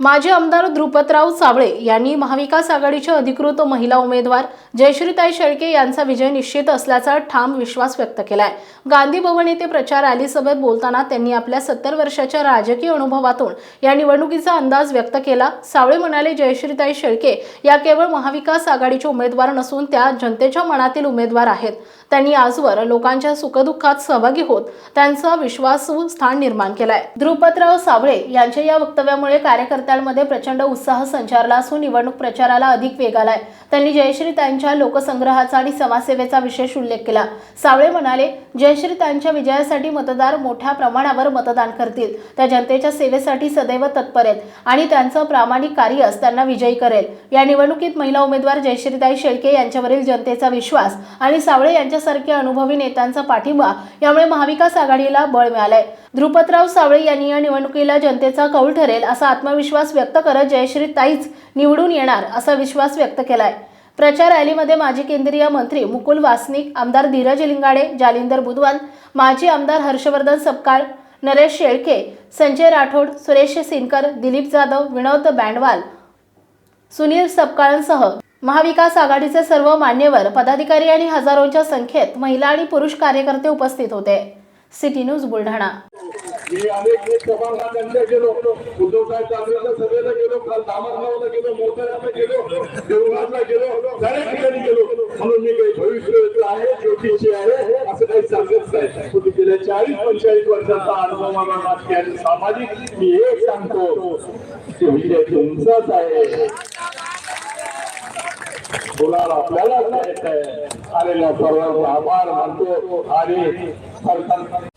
माजी आमदार द्रुपतराव सावळे यांनी महाविकास आघाडीच्या अधिकृत महिला उमेदवार जयश्रीताई शेळके यांचा विजय निश्चित असल्याचा ठाम विश्वास व्यक्त केलाय. गांधी भवन येथे प्रचार रॅली सभेत बोलताना त्यांनी आपल्या सत्तर वर्षाच्या राजकीय अनुभवातून या निवडणुकीचा अंदाज व्यक्त केला. सावळे म्हणाले जयश्रीताई शेळके या केवळ महाविकास आघाडीचे उमेदवार नसून त्या जनतेच्या मनातील उमेदवार आहेत. त्यांनी आजवर लोकांच्या सुखदुःखात सहभागी होत त्यांचा विश्वासू स्थान निर्माण केलाय. द्रुपतराव सावळे यांच्या या वक्तव्यामुळे कार्यकर्त्यांमध्ये प्रचंड उत्साह संचारला असून निवडणूक प्रचाराला अधिक वेग आलाय. त्यांनी जयश्रीताईंच्या लोकसंग्रहाचा आणि समाजसेवेचा विशेष उल्लेख केला. सावळे म्हणाले जयश्रीताईंच्या विजयासाठी मतदार मोठ्या प्रमाणावर मतदान करतील. त्या जनतेच्या सेवेसाठी सदैव तत्पर आहेत आणि त्यांचं प्रामाणिक कार्यच त्यांना विजयी करेल या निवडणुकीत महिला उमेदवार जयश्रीताई शेळके यांच्यावरील जनतेचा विश्वास आणि सावळे यांच्यासारख्या अनुभवी नेत्यांचा पाठिंबा यामुळे महाविकास आघाडीला बळ मिळालंय. ध्रुपतराव सावळे यांनी या निवडणुकीला जनतेचा कौल ठरेल असा आत्मविश्वास व्यक्त करत जयश्री ताईच निवडून येणार असा विश्वास व्यक्त केलाय. प्रचार रॅलीमध्ये माजी केंद्रीय मंत्री मुकुल वासनिक आमदार धीरज लिंगाडे जालिंदर बुधवाल माजी आमदार हर्षवर्धन सपकाळ नरेश शेळके संजय राठोड सुरेश सिनकर दिलीप जाधव विनोद बँडवाल सुनील सपकाळांसह महाविकास आघाडीचे सर्व मान्यवर पदाधिकारी आणि हजारोंच्या संख्येत महिला आणि पुरुष कार्यकर्ते उपस्थित होते. City news Buldhana. मी अनेक एक सभांना त्यांच्या गेलो. उद्धव साहेब ठाकरेच्या सभेला गेलो. काल दामरगावला गेलो. मोठ्याला गेलो. देवघाटला गेलो. बऱ्याच ठिकाणी गेलो. म्हणून मी काही भविष्य आहे ज्योतिषी आहे असं काही सांगत नाही. पण गेल्या चाळीस पंचेचाळीस वर्षाचा अनुभव मला राजकीय आणि सामाजिक मी एक सांगतो. विजय तुमचाच आहे. बोलायला आपल्याला आहे. आलेल्या सर्वांचा आभार मानतो. आणि सरकार